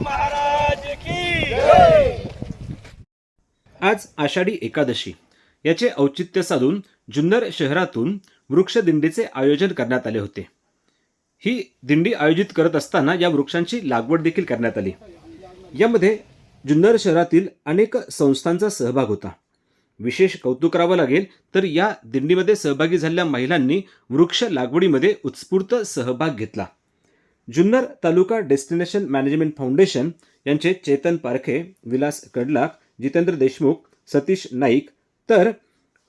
महाराज की आज आषाढी एकादशी. याचे औचित्य साधून जुन्नर शहरातून वृक्ष दिंडीचे आयोजन करण्यात आले होते. ही दिंडी आयोजित करत असताना या वृक्षांची लागवड देखील करण्यात आली. यामध्ये जुन्नर शहरातील अनेक संस्थांचा सहभाग होता. विशेष कौतुक करावं लागेल तर या दिंडीमध्ये सहभागी झालेल्या महिलांनी वृक्ष लागवडीमध्ये उत्स्फूर्त सहभाग घेतला. Junnar taluka destination management foundation यांचे चेतन पारखे विलास कडलाक जितेंद्र देशमुख सतीश नाईक तर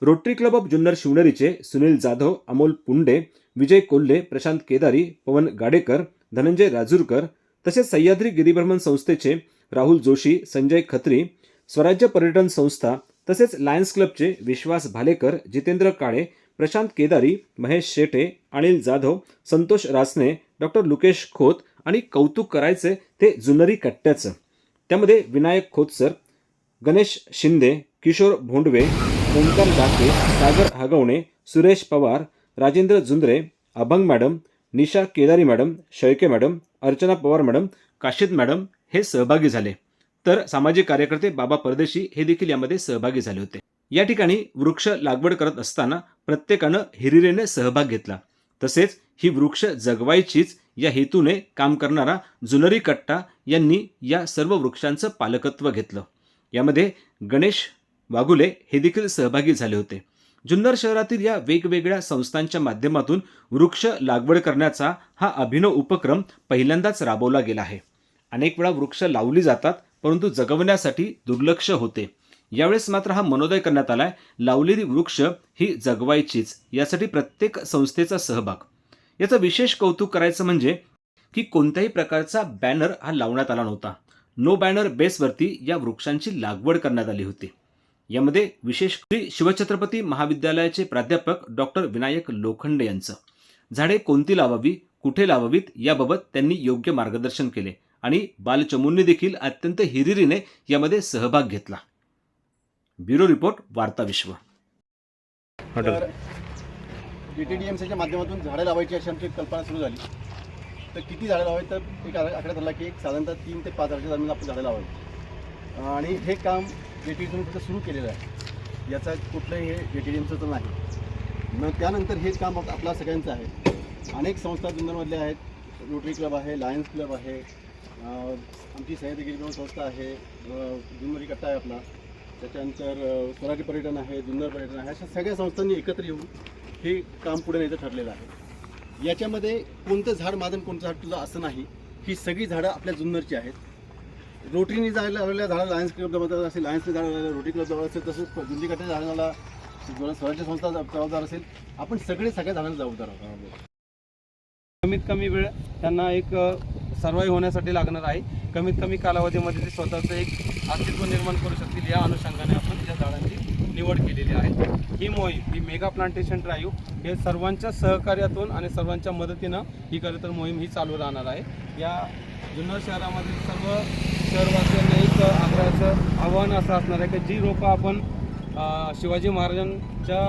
रोटरी क्लब ऑफ जुन्नर शिवनेरीचे सुनील जाधव अमोल पुंडे विजय कोल्हे प्रशांत केदारी पवन गाडेकर धनंजय राजूरकर तसेच सह्याद्री गिरीभ्रमण संस्थेचे राहुल जोशी संजय खत्री स्वराज्य पर्यटन संस्था तसेच लायन्स क्लबचे विश्वास भालेकर जितेंद्र काळे प्रशांत केदारी महेश शेटे अनिल जाधव संतोष रासने डॉक्टर लुकेश खोत आणि कौतुक करायचे ते जुनरी कट्ट्याचं. त्यामध्ये Vinayak Khot sir Ganesh Shinde Kishor Bhondave Omkar Dake Sagar Hagawane Suresh Pawar Rajendra Jundre Abhang madam Nisha Kedari madam Shelke madam Archana Pawar madam Kashid madam हे सहभागी झाले. तर सामाजिक कार्यकर्ते बाबा परदेशी हे देखील यामध्ये सहभागी झाले होते. या ठिकाणी वृक्ष लागवड करत असताना प्रत्येकानं हिरिरेने सहभाग घेतला. तसेच ही वृक्ष जगवायचीच या हेतूने काम करणारा जुनरी कट्टा यांनी या सर्व वृक्षांचं पालकत्व घेतलं. यामध्ये गणेश वाघुले हे देखील सहभागी झाले होते. जुन्नर शहरातील या वेगवेगळ्या संस्थांच्या माध्यमातून वृक्ष लागवड करण्याचा हा अभिनव उपक्रम पहिल्यांदाच राबवला गेला आहे. अनेक वेळा वृक्ष लावली जातात परंतु जगवण्यासाठी दुर्लक्ष होते. यावेळेस मात्र हा मनोदय करण्यात आलाय. लावलेली वृक्ष ही जगवायचीच यासाठी प्रत्येक संस्थेचा सहभाग. याचं विशेष कौतुक करायचं म्हणजे की कोणत्याही प्रकारचा बॅनर हा लावण्यात आला नव्हता. नो बॅनर बेसवरती या वृक्षांची लागवड करण्यात आली होती. यामध्ये विशेष श्री शिवछत्रपती महाविद्यालयाचे प्राध्यापक डॉक्टर विनायक लोखंडे यांचं. झाडे कोणती लावावी कुठे लावावीत याबाबत त्यांनी योग्य मार्गदर्शन केले आणि बालचमूंनी देखील अत्यंत हिरिरीने यामध्ये सहभाग घेतला. ब्युरो रिपोर्ट वार्ता विश्व. तर डी टी डी एम सीच्या माध्यमातून झाडं लावायची अशी आमची कल्पना सुरू झाली. तर किती झाडं लावायची तर एक आकडा ठरला की एक साधारणतः तीन ते पाच वर्षाच्या दरम्यान आपण झाडं लावायची. आणि हे काम जे टी फक्त सुरू केलेलं आहे. याचा कुठलंही हे जे टी डी एमचं तर नाही. मग त्यानंतर हे काम आप- आपल्या सगळ्यांचं आहे. अनेक संस्था जुन्नरमधल्या आहेत. रोटरी क्लब आहे लायन्स क्लब आहे. आमची सह्याद्री संस्था आहे. जुन्नरी कट्टा आहे आपला. त्याच्यानंतर स्वराज्य पर्यटन आहे जुन्नर पर्यटन आहे अशा सगळ्या संस्थांनी एकत्र येऊन हे काम पुढे न्यायचं ठरलेलं आहे. याच्यामध्ये कोणतं झाड माधन कोणतं झाड तुझं असं नाही. ही सगळी झाडं आपल्या जुन्नरची आहेत. रोटरीने जायला लावलेल्या झाडं लायन्स क्लब जबाबदार असेल लायन्सने झाडं लावलेलं रोटरी क्लब जबाबदार असेल तसंच जुन्नी झाडाला स्वराज्य संस्था जबाबदार असेल आपण सगळे सगळ्या झाडांना जबाबदार आहोत. कमीत कमी वेळ त्यांना एक सर्वाईव्ह होण्यासाठी लागणार आहे. कमीत कमी कालावधीमध्ये ते स्वतःचं एक अस्तित्व निर्माण करू शकतील या अनुषंगाने आपण या झाडांची निवड केलेली आहे. ही मोहीम ही मेगा प्लांटेशन ड्राईव्ह हे सर्वांच्या सहकार्यातून आणि सर्वांच्या मदतीनं ही खरं तर मोहीम ही चालू राहणार आहे. या जुन्नर शहरामधील सर्व शहरवासियांना एक आग्रहाचं आव्हान असं असणार आहे की जी रोपं आपण शिवाजी महाराजांच्या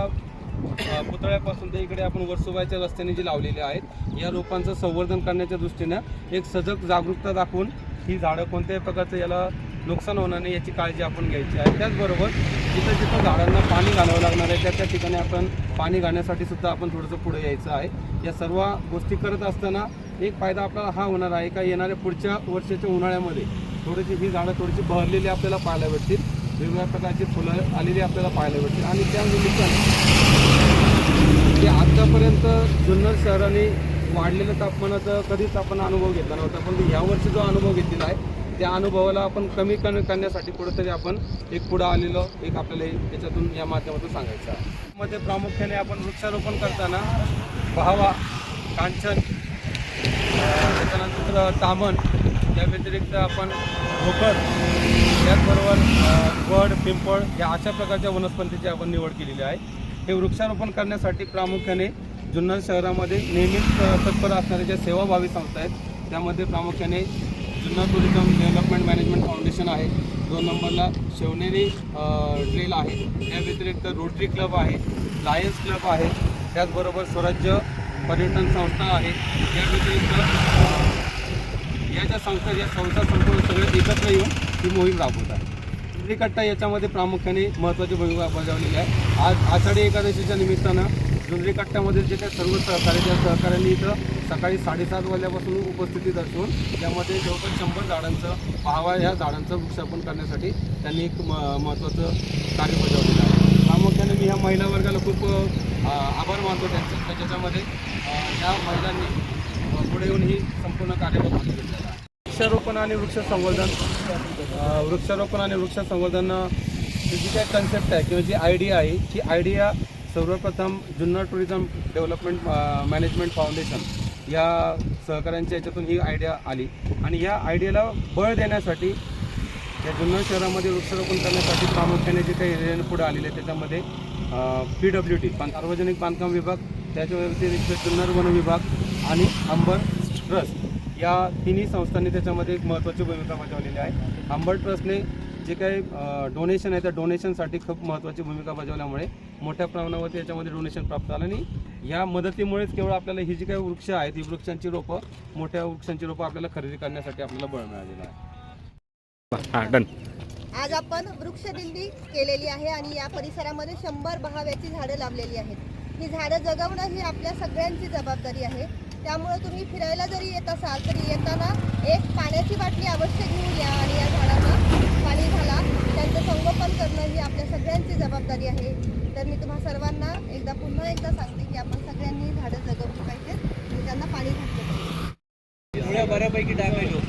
पुतळ्यापासून ते इकडे आपण वर्सोबाच्या रस्त्याने जी लावलेली आहेत या रोपांचं संवर्धन करण्याच्या दृष्टीनं एक सजग जागरूकता दाखवून ही झाडं कोणत्याही प्रकारचं याला नुकसान होणार नाही याची काळजी आपण घ्यायची आहे. त्याचबरोबर जिथं जिथं झाडांना पाणी घालावं लागणार आहे त्या त्या ठिकाणी आपण पाणी घालण्यासाठी सुद्धा आपण थोडंसं पुढे यायचं आहे. या सर्व गोष्टी करत असताना एक फायदा आपल्याला हा होणार आहे का येणाऱ्या पुढच्या वर्षाच्या उन्हाळ्यामध्ये थोडीशी ही झाडं थोडीशी बहरलेली आपल्याला पाहायला भेटतील वेगवेगळ्या प्रकारची फुलं आलेली आपल्याला पाहायला भेटतील आणि त्या निमित्ताने की आत्तापर्यंत जुन्नर शहराने वाढलेल्या तापमानाचा कधीच आपण अनुभव घेतला नव्हता पण यावर्षी जो अनुभव घेतलेला आहे त्या अनुभवाला आपण कमी कमी करण्यासाठी कुठंतरी आपण एक पुढं आलेलो एक आपल्याला याच्यातून या माध्यमातून सांगायचं आहे. मध्ये प्रामुख्याने आपण वृक्षारोपण करताना भावा कांचन त्याच्यानंतर तामण त्या व्यतिरिक्त आपण भोकर त्याचबरोबर वड पिंपळ या अशा प्रकारच्या वनस्पतीची आपण निवड केलेली आहे. हे वृक्षारोपण करण्यासाठी प्रामुख्याने जुन्नर शहरामध्ये नेहमीच तत्पर असणाऱ्या ज्या सेवाभावी संस्था आहेत त्यामध्ये प्रामुख्याने Junnar tourism development management foundation आहे. दोन नंबरला शिवनेरी ट्रेल आहे. त्या व्यतिरिक्त रोटरी क्लब आहे लायन्स क्लब आहे. त्याचबरोबर स्वराज्य पर्यटन संस्था आहे. या व्यतिरिक्त या ज्या संस्था ज्या संस्था संपूर्ण सगळे एकत्र येऊन ही मोहीम राबवत आहे. जुन्नरी याच्यामध्ये प्रामुख्याने महत्त्वाची भूमिका बजावलेली आहे. आज आषाढी एकादशीच्या निमित्तानं जुंदरीकट्ट्यामध्ये जे काही सर्व सहकारी त्या सहकाऱ्यांनी इथं सकाळी साडेसात वाजल्यापासून उपस्थिती दर्शवून त्यामध्ये जवळपास शंभर झाडांचं पाहावा ह्या झाडांचं वृक्षारोपण करण्यासाठी त्यांनी एक म महत्त्वाचं कार्य बजावलेलं आहे. प्रामुख्याने मी ह्या महिला वर्गाला खूप आभार मानतो त्यांचे. तर ज्याच्यामध्ये ह्या महिलांनी पुढे येऊन ही संपूर्ण कार्यक्रम हाती आहे वृक्षारोपण आणि वृक्ष संवर्धन वृक्षारोपण आणि वृक्ष संवर्धन जी काय कन्सेप्ट आहे किंवा जी आयडिया आहे ती आयडिया सर्वप्रथम Junnar tourism development management foundation या सहकाऱ्यांच्या याच्यातून ही आयडिया आली. आणि या आयडियाला बळ देण्यासाठी या जुन्नर शहरामध्ये वृक्षारोपण करण्यासाठी प्रामुख्याने जे काही निर्णय पुढे आलेले त्याच्यामध्ये पी डब्ल्यू टी सार्वजनिक बांधकाम विभाग त्याच्या व्यतिरिक्त जुन्नर वन विभाग आणि अंबर ट्रस्ट. या तिन्ही संस्थांनी त्याच्यामध्ये एक महत्त्वाची भूमिका बजावलेली आहे. अंबर ट्रस्टने जे काही डोनेशन आहे त्या डोनेशनसाठी खूप महत्त्वाची भूमिका बजावल्यामुळे मोठ्या प्रमाणावरती याच्यामध्ये डोनेशन प्राप्त झालं आणि या मदतीमुळेच केवळ आपल्याला ही जी काही वृक्ष आहेत ही वृक्षांची रोपं मोठ्या वृक्षांची रोपं आपल्याला खरेदी करण्यासाठी आपल्याला बळ मिळालेलं आहे. आज आपण वृक्षदिंडी केलेली आहे आणि या परिसरामध्ये शंभर बहाव्याची झाडं लावलेली आहेत. ही झाडं जगवणं ही आपल्या सगळ्यांची जबाबदारी आहे. त्यामुळे तुम्ही फिरायला जरी येत असाल तरी येताना एक पाण्याची बाटली अवश्य घेऊन या आणि या झाडांना पाणी घाला. त्यांचं संगोपन करणं ही आपल्या सगळ्यांची जबाबदारी आहे. तर मी तुम्हा सर्वांना एकदा पुन्हा एकदा सांगते की आपण सगळ्यांनी झाडं जगवली पाहिजेत आणि त्यांना पाणी घातलं पाहिजे. बऱ्यापैकी डॅमेज डॅमेज